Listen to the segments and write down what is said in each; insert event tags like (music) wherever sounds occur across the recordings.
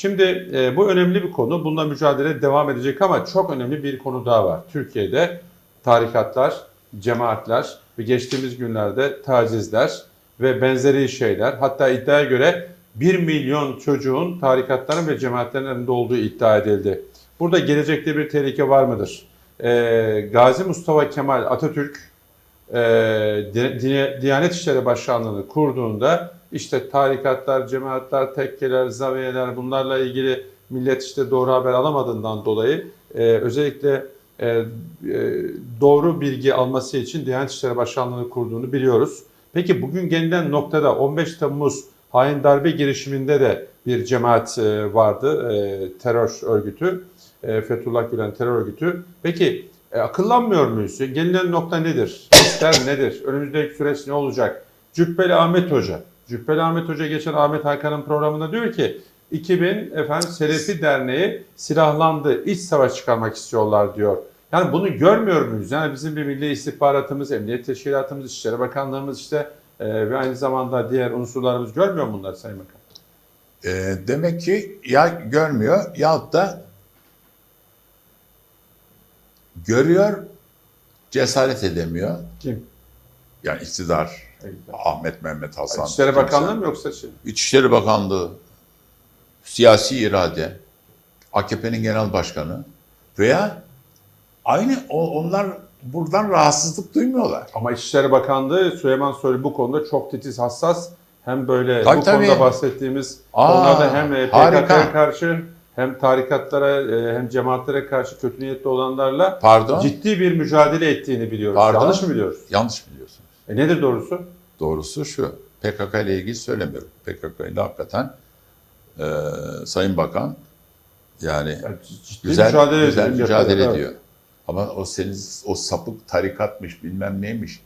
Şimdi e, bu önemli bir konu. Bununla mücadele devam edecek ama çok önemli bir konu daha var. Türkiye'de tarikatlar, cemaatler ve geçtiğimiz günlerde tacizler ve benzeri şeyler hatta iddiaya göre 1 milyon çocuğun tarikatların ve cemaatlerin elinde olduğu iddia edildi. Burada gelecekte bir tehlike var mıdır? E, Gazi Mustafa Kemal Atatürk e, Di- Di- Diyanet İşleri Başkanlığı'nı kurduğunda işte tarikatlar, cemaatler, tekkeler, zaviyeler bunlarla ilgili millet işte doğru haber alamadığından dolayı e, özellikle e, e, doğru bilgi alması için Diyanet İşleri Başkanlığı'nı kurduğunu biliyoruz. Peki bugün gelinen noktada 15 Temmuz hain darbe girişiminde de bir cemaat e, vardı, e, terör örgütü, e, Fethullah Gülen terör örgütü. Peki e, akıllanmıyor muyuz? Gelinen nokta nedir? İster nedir? Önümüzdeki süreç ne olacak? Cübbeli Ahmet Hoca. Cübbeli Ahmet Hoca geçen Ahmet Hakan'ın programında diyor ki 2000 efendim Selefi Derneği silahlandı, iç savaş çıkarmak istiyorlar diyor. Yani bunu görmüyor muyuz? Yani bizim bir milli istihbaratımız, emniyet teşkilatımız, İçişleri Bakanlığımız işte e, ve aynı zamanda diğer unsurlarımız görmüyor mu bunları Sayın Bakan? Ee, demek ki ya görmüyor yahut da görüyor cesaret edemiyor. Kim? Yani iktidar Ahmet Mehmet Hasan. İçişleri. Bakanlığı mı yoksa şey? İçişleri Bakanlığı, siyasi irade, AKP'nin genel başkanı veya aynı onlar buradan rahatsızlık duymuyorlar. Ama İçişleri Bakanlığı Süleyman Soylu bu konuda çok titiz, hassas. Hem böyle Tabii, bu konuda tabii. bahsettiğimiz Aa, konularda hem e, PKK'ya karşı hem tarikatlara e, hem cemaatlere karşı kötü niyetli olanlarla Pardon, ciddi bir mücadele ettiğini biliyoruz. Pardon? Yanlış mı biliyoruz? yanlış biliyorsunuz. E nedir doğrusu? Doğrusu şu, PKK ile ilgili söylemiyorum. PKK ile hakikaten e, Sayın Bakan yani Yani güzel mücadele güzel ediyor. mücadele Evet. ediyor. Ama o senin o sapık tarikatmış bilmem neymiş.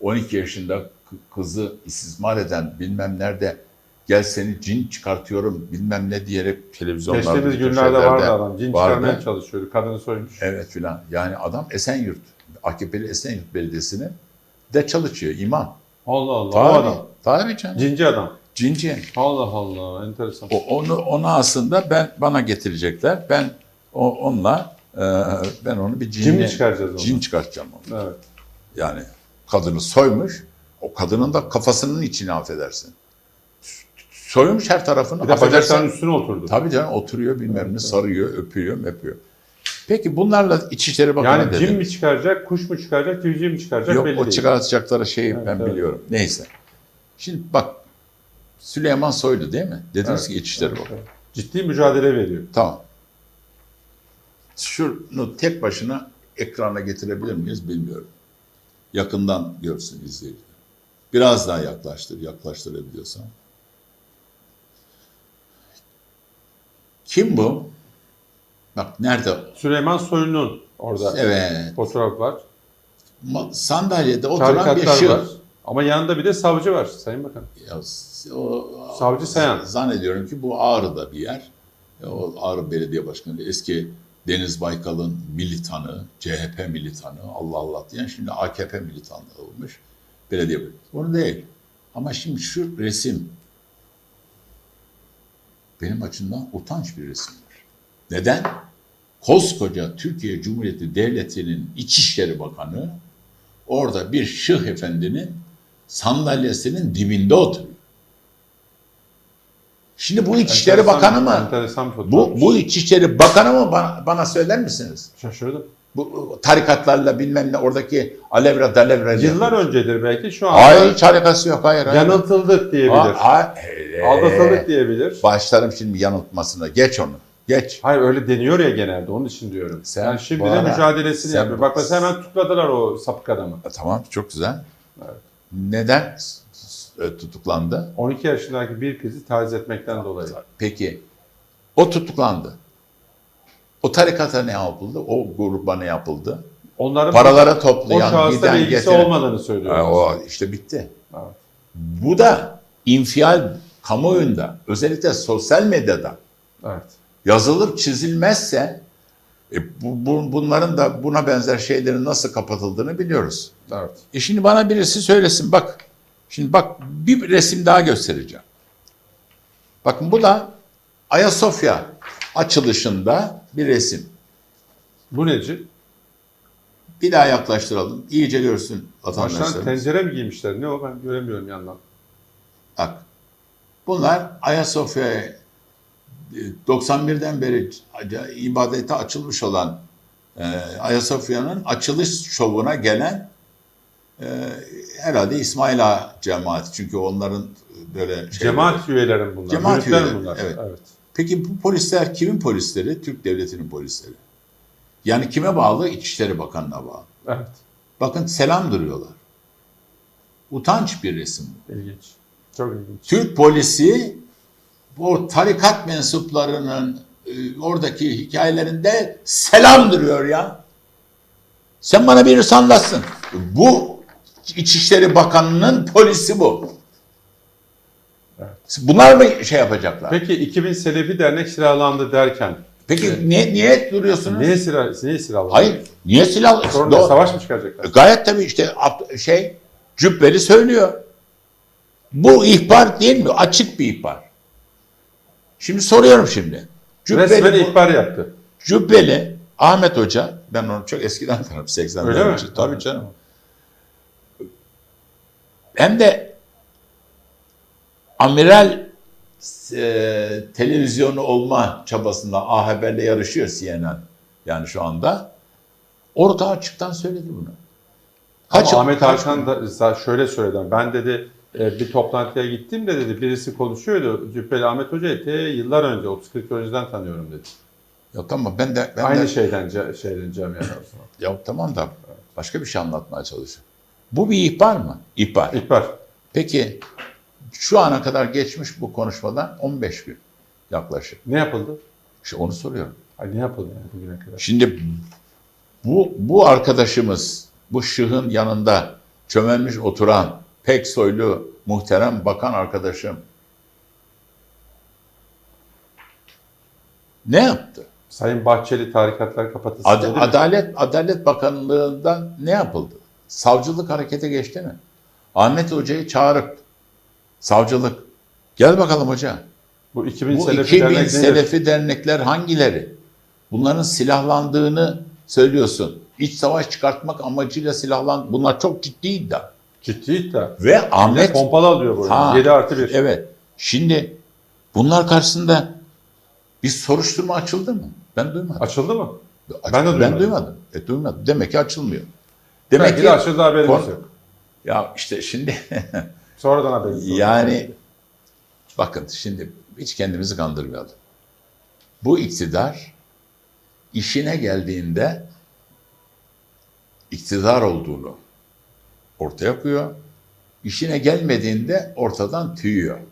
12 yaşında kı- kızı istismar eden bilmem nerede gel seni cin çıkartıyorum bilmem ne diyerek televizyonlarda Geçtiğimiz günlerde vardı adam. Cin vardı. çıkarmaya çalışıyordu. Kadını soymuş. Evet filan. Yani adam Esenyurt, AKP'li Esenyurt Belediyesi'ni de çalışıyor imam. Allah Allah. O Tabii, adam. tabii canım. Cinci adam. Cinci. Allah Allah. Enteresan. O, onu onu aslında ben bana getirecekler. Ben o, onunla e, ben onu bir cinle, Cin mi çıkaracağız onu? cin çıkartacağım onu. Evet. Yani kadını soymuş. O kadının da kafasının içine affedersin. Soymuş her tarafını. Bir de bacaklarının üstüne oturdu. Tabii canım oturuyor bilmem ne sarıyor, öpüyor, öpüyor. Peki bunlarla İçişleri Bakanı Yani dedi. cin mi çıkaracak, kuş mu çıkaracak, civciv mi çıkaracak Yok belli o değil. çıkartacakları şeyi Evet, ben evet. biliyorum. Neyse. Şimdi bak Süleyman Soylu değil mi? Dediniz Evet, ki İçişleri evet, Bakanı. evet. Ciddi mücadele veriyor. Tamam. Şunu tek başına ekrana getirebilir miyiz bilmiyorum. Yakından görsün izleyiciler. Biraz daha yaklaştır, yaklaştırabiliyorsan. Kim bu? Bak nerede? Süleyman Soylu'nun orada Evet. fotoğraf var. Ma- Sandalyede oturan bir şık. var. Ama yanında bir de savcı var Sayın Bakan. Ya, o, Savcı Sayan. Zannediyorum ki bu Ağrı'da bir yer. Ya, O Ağrı Belediye Başkanı eski Deniz Baykal'ın militanı, CHP militanı, Allah Allah diyen şimdi AKP militanı olmuş belediye. Onu değil. Ama şimdi şu resim benim açımdan utanç bir resimdir. Neden? Koskoca Türkiye Cumhuriyeti Devleti'nin İçişleri Bakanı orada bir şıh efendinin sandalyesinin dibinde oturuyor. Şimdi bu İçişleri Enteresan- Bakanı mı? Enteresan. Bu, bu İçişleri Bakanı mı bana, bana söyler misiniz? Şaşırdım. Bu tarikatlarla bilmem ne oradaki alevra dalevra. Yıllar öncedir belki şu an Hayır hiç alakası yok hayır. hayır. yanıltıldık diyebilir. Ha-. Aldatıldık diyebilir. Başlarım şimdi yanıltmasına. Geç onu. Geç. Hayır öyle deniyor ya genelde onun için diyorum. Sen yani şimdi de mücadelesini sen- yapıyor. Bak mesela hemen tutukladılar o sapık adamı. E, Tamam çok güzel. Evet. Neden e, tutuklandı? 12 yaşındaki bir kızı taciz etmekten dolayı. Peki o tutuklandı. O tarikata ne yapıldı? O gruba ne yapıldı? Onların Paraları o toplayan, şahısla giden, ilgisi getiren. olmadığını söylüyorlar. Ha, o işte bitti. Evet. Bu da infial kamuoyunda özellikle sosyal medyada Evet. Yazılır çizilmezse e, bu, bu- bunların da buna benzer şeylerin nasıl kapatıldığını biliyoruz. Evet. E şimdi bana birisi söylesin bak. Şimdi bak bir resim daha göstereceğim. Bakın bu da Ayasofya açılışında bir resim. Bu neci? Bir daha yaklaştıralım. İyice görsün Baştan vatandaşlarımız. tencere mi giymişler? Ne o ben göremiyorum yandan. Bak. Bunlar Ayasofya'ya 91'den beri ibadete açılmış olan e, Ayasofya'nın açılış şovuna gelen e, herhalde İsmail Ağa cemaati. Çünkü onların böyle şeyleri- Cemaat üyelerin bunlar. Cemaat üyeleri, bunlar. evet. evet. Peki bu polisler kimin polisleri? Türk Devleti'nin polisleri. Yani kime bağlı? İçişleri Bakanı'na bağlı. Evet. Bakın selam duruyorlar. Utanç bir resim. İlginç. Çok ilginç. Türk polisi bu tarikat mensuplarının e, oradaki hikayelerinde selam duruyor ya. Sen bana birisi anlatsın. Bu İçişleri Bakanı'nın polisi bu. Evet. Bunlar mı şey yapacaklar? Peki, Peki 2000 Selefi Dernek silahlandı derken niye, niye duruyorsunuz? niye, silah, niye silahlandı? Hayır. Niye silah? Sonra Do- savaş mı çıkaracaklar? Gayet tabii işte şey Cübbeli söylüyor. Bu ihbar değil mi? Açık bir ihbar. Şimdi soruyorum şimdi. Resmen Cübbeli, bu- ihbar yaptı. Cübbeli Ahmet Hoca ben onu çok eskiden tanırım 80'ler Öyle mi? Tabii canım. Hem de amiral e, televizyonu olma çabasında A Haber'le yarışıyor CNN. Yani şu anda. Orada açıktan söyledi bunu. Kaç- Ama Ahmet kaç- Hakan da şöyle söyledi. Ben dedi bir toplantıya gittim de dedi birisi konuşuyordu. Cübbeli Ahmet Hoca'yı te yıllar önce 30-40 yıl önceden tanıyorum dedi. Ya tamam ben de ben Aynı de, şeyden şeyden sonra. (laughs) Ya tamam da başka bir şey anlatmaya çalışıyorum. Bu bir ihbar mı? İhbar. İhbar. Peki şu ana kadar geçmiş bu konuşmadan 15 gün yaklaşık. Ne yapıldı? İşte onu soruyorum. Ay ne yapıldı yani bugüne kadar? Şimdi bu bu arkadaşımız bu şıhın yanında çömelmiş oturan pek soylu muhterem bakan arkadaşım ne yaptı? Sayın Bahçeli tarikatlar kapatılsın Ad- dedi mi? Adalet Adalet Bakanlığı'ndan ne yapıldı? Savcılık harekete geçti mi? Ahmet Hoca'yı çağırıp savcılık gel bakalım hoca. Bu 2000 Bu Selefi 2000 Dernek? Selefi dernekler hangileri? Bunların silahlandığını söylüyorsun. İç savaş çıkartmak amacıyla silahlan. Bunlar çok ciddi iddia. Ciddi iddia. Ve Ahmet Ahmet pompalı alıyor bu. Ha, 7 artı 1. evet. Şimdi bunlar karşısında bir soruşturma açıldı mı? Ben duymadım. Açıldı mı? Aç- ben de Ben duymadım. duymadım. E, duymadım. Demek ki açılmıyor. Demek Belki ki de açıldı haberimiz Kon- yok. ya işte şimdi (laughs) Sonradan haberimiz yok. yani bakın şimdi hiç kendimizi kandırmayalım. Bu iktidar işine geldiğinde iktidar olduğunu ortaya koyuyor. İşine gelmediğinde ortadan tüyüyor.